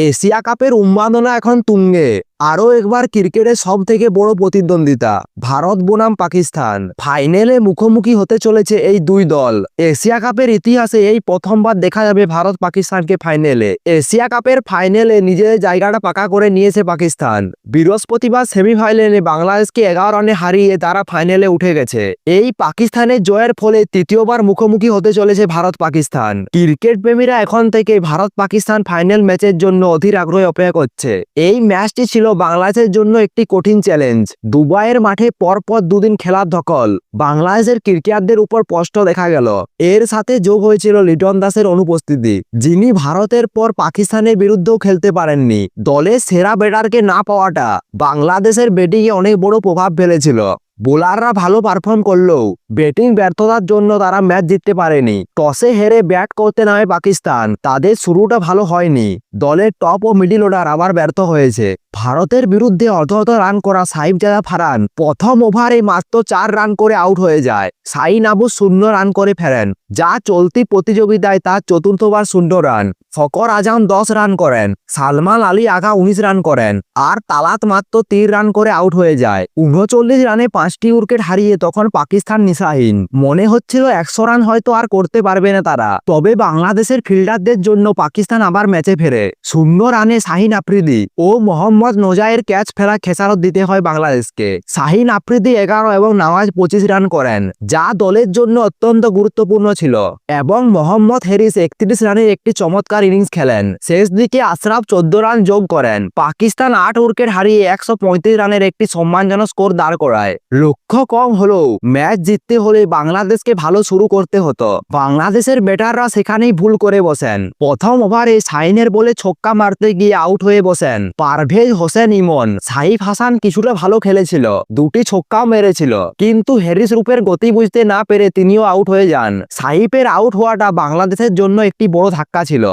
Asia কাপের উন্মাদনা এখন তুঙ্গে। আরও একবার ক্রিকেটের সব থেকে বড় প্রতিদ্বন্দ্বিতা, ভারত বনাম পাকিস্তান। ফাইনালে মুখোমুখি হতে চলেছে এই দুই দল। এশিয়া কাপের ইতিহাসে এই প্রথমবার দেখা যাবে ভারত পাকিস্তানকে ফাইনালে। এশিয়া কাপের ফাইনালে নিজেদের জায়গাটা পাকা করে নিয়েছে পাকিস্তান। বৃহস্পতিবার সেমিফাইনালে বাংলাদেশকে এগারো রানে হারিয়ে তারা ফাইনালে উঠে গেছে। এই পাকিস্তানের জয়ের ফলে তৃতীয়বার মুখোমুখি হতে চলেছে ভারত পাকিস্তান। ক্রিকেট প্রেমীরা এখন থেকে ভারত পাকিস্তান ফাইনাল ম্যাচের জন্য অধীর আগ্রহে অপেক্ষা করছে। এই ম্যাচটি ছিল বাংলাদেশের জন্য একটি কঠিন চ্যালেঞ্জ দুবাইয়ের মাঠে পরপর দুদিন খেলার ধকল। বাংলাদেশের ক্রিকেটারদের উপর স্পষ্ট দেখা গেল। এর সাথে যোগ হয়েছিল লিটন দাসের অনুপস্থিতি, যিনি ভারতের পর পাকিস্তানের বিরুদ্ধেও খেলতে পারেননি। দলে সেরা ব্যাটারকে না পাওয়াটা বাংলাদেশের ব্যাটিংয়ে অনেক বড় প্রভাব ফেলেছিল। বোলাররা ভালো পারফর্ম করলেও ব্যাটিং ব্যর্থতার জন্য তারা ম্যাচ জিততে পারেনি। টসে হেরে ব্যাট করতে নামে পাকিস্তান। তাদের শুরুটা ভালো হয়নি। দলের টপ ও মিডিল অর্ডার আবার ব্যর্থ হয়েছে। ভারতের বিরুদ্ধে অর্ধত রান করা সাইব জাদা ফারান প্রথম ওভারে মাত্র চার রান করে আউট হয়ে যায়। সাইন আবু শূন্য রান করে ফেরেন, যা চলতি প্রতিযোগিতায় তার চতুর্থবার শূন্য রান ফকর আজাম দশ রান করেন, সালমান আলী আগা উনিশ রান করেন, আর তালাত মাত্র তিন রান করে আউট হয়ে যায়। উনচল্লিশ রানে পাঁচটি উইকেট হারিয়ে তখন পাকিস্তান নিশাহীন। মনে হচ্ছিল একশো রান হয়তো আর করতে পারবে না তারা। তবে বাংলাদেশের ফিল্ডারদের জন্য পাকিস্তান আবার ম্যাচে ফেরে। শূন্য রানে শাহিন আফ্রিদি ও মোহাম্মদ নোজায়ের ক্যাচ ফেরা খেসারত দিতে হয় বাংলাদেশকে। শাহিন আফ্রিদি এগারো এবং নওয়াজ পঁচিশ রান করেন, যা দলের জন্য অত্যন্ত গুরুত্বপূর্ণ ছিল। এবং মোহাম্মদ হ্যারিস একত্রিশ রানের একটি চমৎকার ইনিংস খেলেন। শেষ দিকে আশরাফ চোদ্দ রান যোগ করেন। পাকিস্তান আট উইকেট হারিয়ে একশো পঁয়ত্রিশ রানের একটি সম্মানজনক স্কোর দাঁড় করায়। লক্ষ্য কম হলেও ম্যাচ জিততে হলে বাংলাদেশকে ভালো শুরু করতে হতো। বাংলাদেশের ব্যাটাররা সেখানেই ভুল করে বসেন। প্রথম ওভারে সাইনের বলে ছক্কা মারতে গিয়ে আউট হয়ে বসেন পারভেজ হোসেন ইমন। সাইফ হাসান কিছুটা ভালো খেলেছিল, দুটি ছক্কাও মেরেছিল, কিন্তু হ্যারিস রূপের গতি বুঝতে না পেরে তিনিও আউট হয়ে যান। সাইফের আউট হওয়াটা বাংলাদেশের জন্য একটি বড় ধাক্কা ছিল।